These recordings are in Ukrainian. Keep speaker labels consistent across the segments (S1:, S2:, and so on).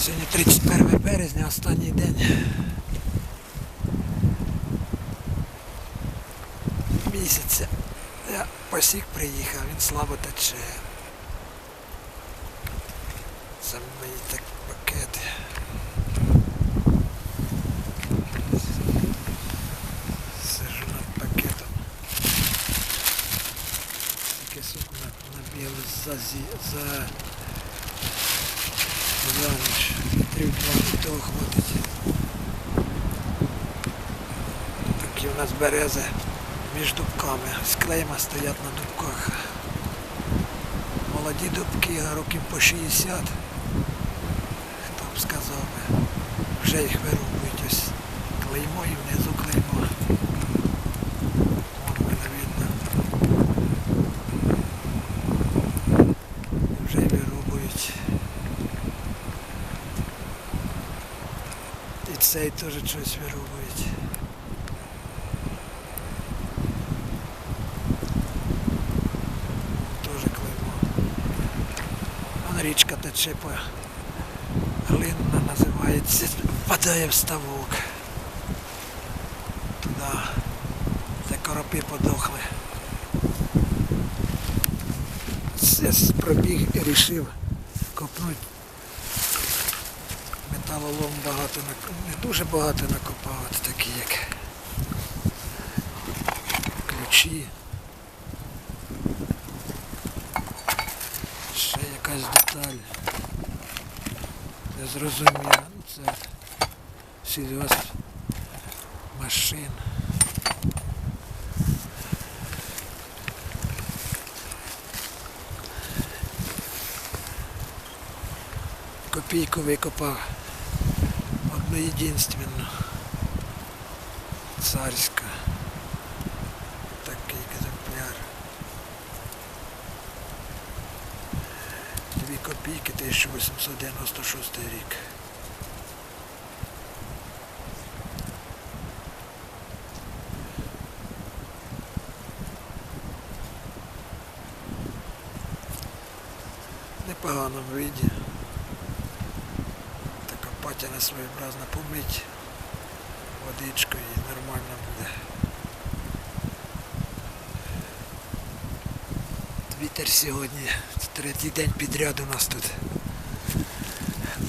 S1: Сьогодні 31 березня, останній день. Місяця. Я посік приїхав, він слабо тече. Це мої так пакети. Сижу над пакетом. Суп на- набігли за, за, за ніч. Літрів два і того хватить. Такі у нас берези між дубками. Склейма стоять на дубках. Молоді дубки, років по 60. Хто б сказав. Вже їх вирубують ось клеймо і внизу клеймо. Вон мене видно. Вже й вирубують. Цей теж щось вирубують. Теж клеймо. Вон річка тече по глинна називається, впадає в ставок. Туди. Де коропи подохли. Я пробіг і рішив копнути. Металолом багато не дуже багато накопав, от такі як ключі. Ще якась деталь. Не зрозуміло. Ну, Це сільгосп машин. Копійку викопав. Одну єдинственну. Царська. Такий екземпляр. Дві копійки 1896 рік. В непоганому виді. Патіна своєобразна помить водичкою і нормально буде. Вітер сьогодні, третій день підряд у нас тут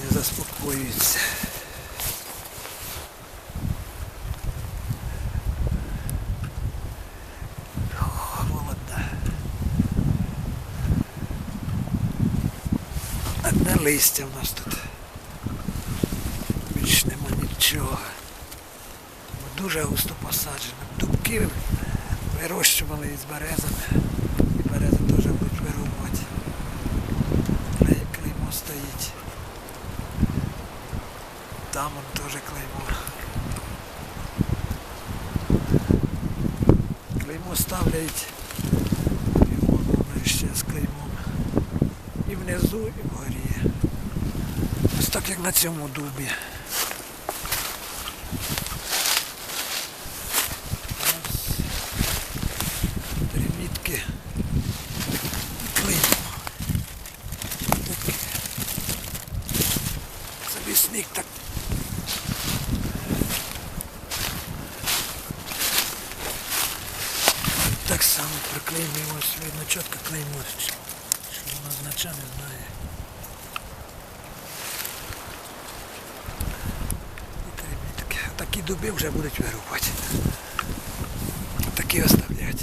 S1: не заспокоюється. Холодно. Одне листя в нас тут. Більш нема нічого. Бо Дуже густо посаджено. Дубки вирощували із березами. І берези теж будуть вирубувати. Клей- Клеймо стоїть. Там он теж клеймо. Клеймо ставлять. І ще з клеймом. І внизу, і вгорі. Ось так як на цьому дубі. Раз. Три мітки. І клеймо. Таке. Завісник так. Так само приклеїмо видно чітко клеймо. Що воно означає, не мітки. Такі дуби вже будуть вирубати. Такі оставлять.